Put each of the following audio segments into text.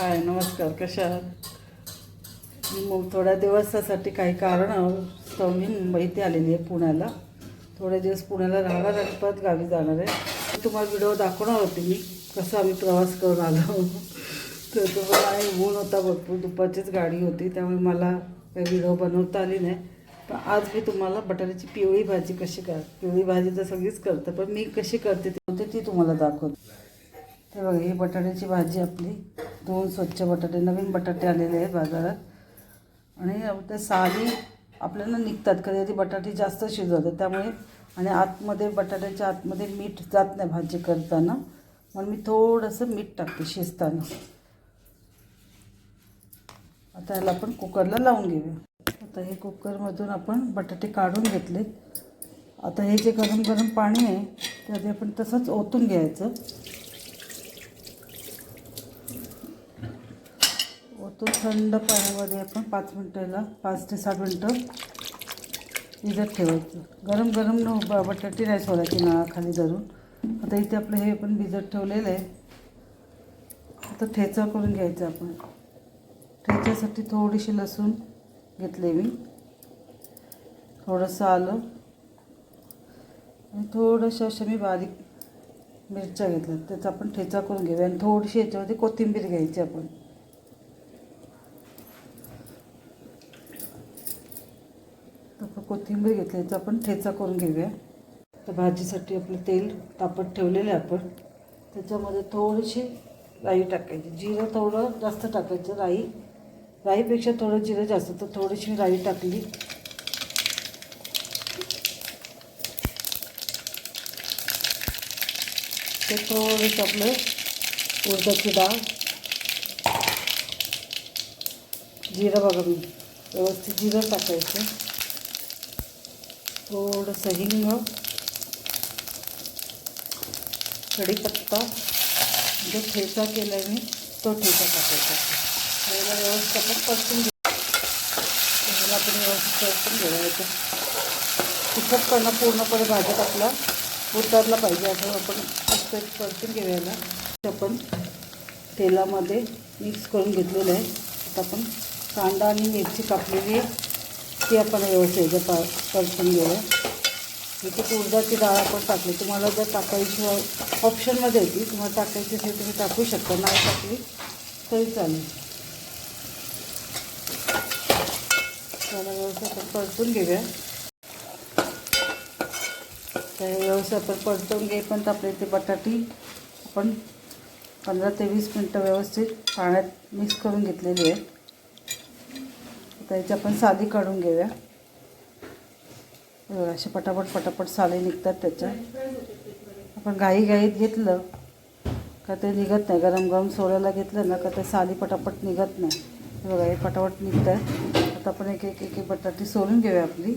हाय नमस्कार कशा मग थोड्या दिवसासाठी काही कारण मी मुंबईत आलेली आहे पुण्याला. थोडे दिवस पुण्याला राहणार आणि परत गावी जाणार आहे. तुम्हाला व्हिडिओ दाखवणार होते मी कसा आम्ही प्रवास करून आलो. तर तुम्हाला आणि ऊन होता भरपूर दुपारचीच गाडी होती त्यामुळे मला काही व्हिडिओ बनवता आली नाही. पण आज मी तुम्हाला बटाट्याची पिवळी भाजी कशी कर पिवळी भाजी तर सगळीच करते पण मी कशी करते ती ती तुम्हाला दाखवते. तर बघा ही बटाट्याची भाजी आपली दोन स्वच्छ बटाटे नवीन बटाटे आलेले आहेत बाजारात. आणि ते साली आपल्याला निघतात कधी कधी बटाटे जास्त शिजवतात. त्यामुळे आणि आतमध्ये बटाट्याच्या आतमध्ये मीठ जात नाही भाजी करताना. म्हणून मी थोडंसं मीठ टाकते शिजताना. आता ह्याला आपण कुकरला लावून घेऊया. आता हे कुकरमधून आपण बटाटे काढून घेतले. आता हे जे गरम गरम पाणी आहे ते आधी आपण तसंच ओतून घ्यायचं. तो थंड पाण्यामध्ये आपण पाच मिनटाला पाच ते सात मिनटं भिजत ठेवायचं. गरम गरम न ब- बटाटे नाही सोडायची नळाखाली धरून. आता इथे आपलं हे पण भिजत ठेवलेलं आहे. आता ठेचा करून घ्यायचा आपण. ठेच्यासाठी थोडीशी लसूण घेतले मी. थोडंसं आलं. आणि थोडंसं अशा मी बारीक मिरच्या घेतल्या त्याचा आपण ठेचा करून घेऊया. आणि थोडीशी याच्यामध्ये कोथिंबीर घ्यायची आपण. तर कोथिंबीर घेतल्याचा आपण ठेचा करून घेऊया. तर भाजीसाठी आपलं तेल तापत ठेवलेलं आहे आपण. त्याच्यामध्ये थोडीशी राई टाकायची. जिरं थोडं जास्त टाकायचं राई. राईपेक्षा थोडं जिरं जास्त तर थोडीशी राई टाकली. ते थोडंसं आपलं उडदाची डाळ. जिरं बघा मी. व्यवस्थित जिरं टाकायचं. थोडंसं हिंग कढीपत्ता जो ठेचा केला आहे मी तो ठेचा टाकायचा. त्याला व्यवस्थित परतून घेऊ. आपण व्यवस्थित परतून घेऊया तिखटपणा पूर्णपणे भाजत आपला उतरला पाहिजे. असं आपण मस्त परतून घेऊया आपण तेलामध्ये मिक्स करून घेतलेलं आहे. आता आपण कांदा आणि मिरची कापलेली आहे. ती आपण व्यवस्थित पा परतून घेऊया. इथे उडदाची डाळ आपण टाकली. तुम्हाला जर टाकायची ऑप्शनमध्ये होती तुम्हाला टाकायची असेल तुम्ही टाकू शकता. नाही टाकली तरी चालेल. त्याला व्यवस्थित आपण परतून घेऊया. तर व्यवस्थित आपण परतून घे पण आपल्या इथे बटाटी आपण पंधरा ते वीस मिनटं व्यवस्थित पाण्यात मिक्स करून घेतलेली आहे आता याची आपण साली काढून घेऊया. बघा, असे पटापट पटापट साले निघतात त्याच्या. आपण घाई घाईत घेतलं का ते निघत नाही. गरम गरम सोड्याला घेतलं ना का ते साली पटापट निघत नाही. बघा हे पटापट निघत आहे आता आपण एक एक एक बटाटी सोलून घेऊया आपली.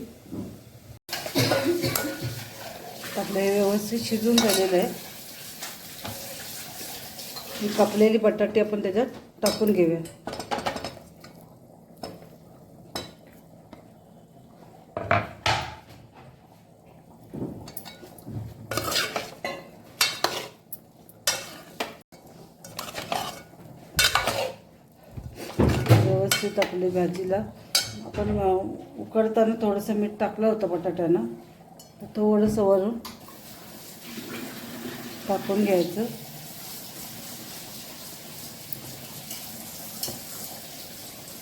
आपलं हे व्यवस्थित शिजून झालेलं आहे. ही कापलेली बटाटे आपण त्याच्यात टाकून घेऊया. व्यवस्थित आपली भाजीला. आपण उकडताना थोडंसं मीठ टाकलं होतं बटाट्यानं. तर थोडंसं वरून टाकून घ्यायचं.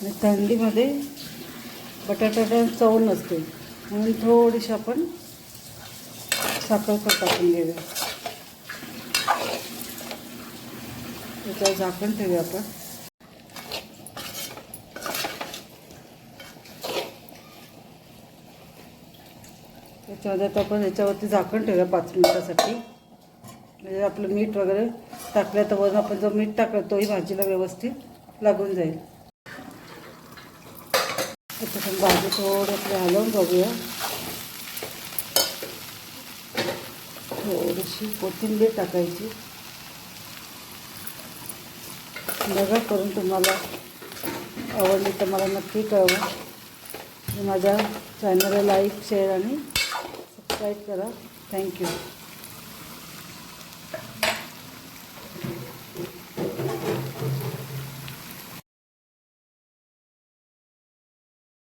आणि थंडीमध्ये बटाट्याला चव नसते. म्हणून थोडीशी आपण साखर पण टाकून घेऊया. त्याच्यावर झाकण ठेवूया आपण. त्याच्यामध्ये आता आपण याच्यावरती झाकण ठेवूया पाच मिनिटासाठी म्हणजे आपलं मीठ वगैरे टाकलं तर वरून आपण जो मीठ टाकलं तोही भाजीला व्यवस्थित लागून जाईल. आता भाजी थोडंसं आपली हलवून बघूया. थोडीशी कोथिंबीर टाकायची. बघा करून तुम्हाला आवडली तर मला नक्की कळवा. माझ्या चॅनलला लाईक शेअर आणि right brother thank you.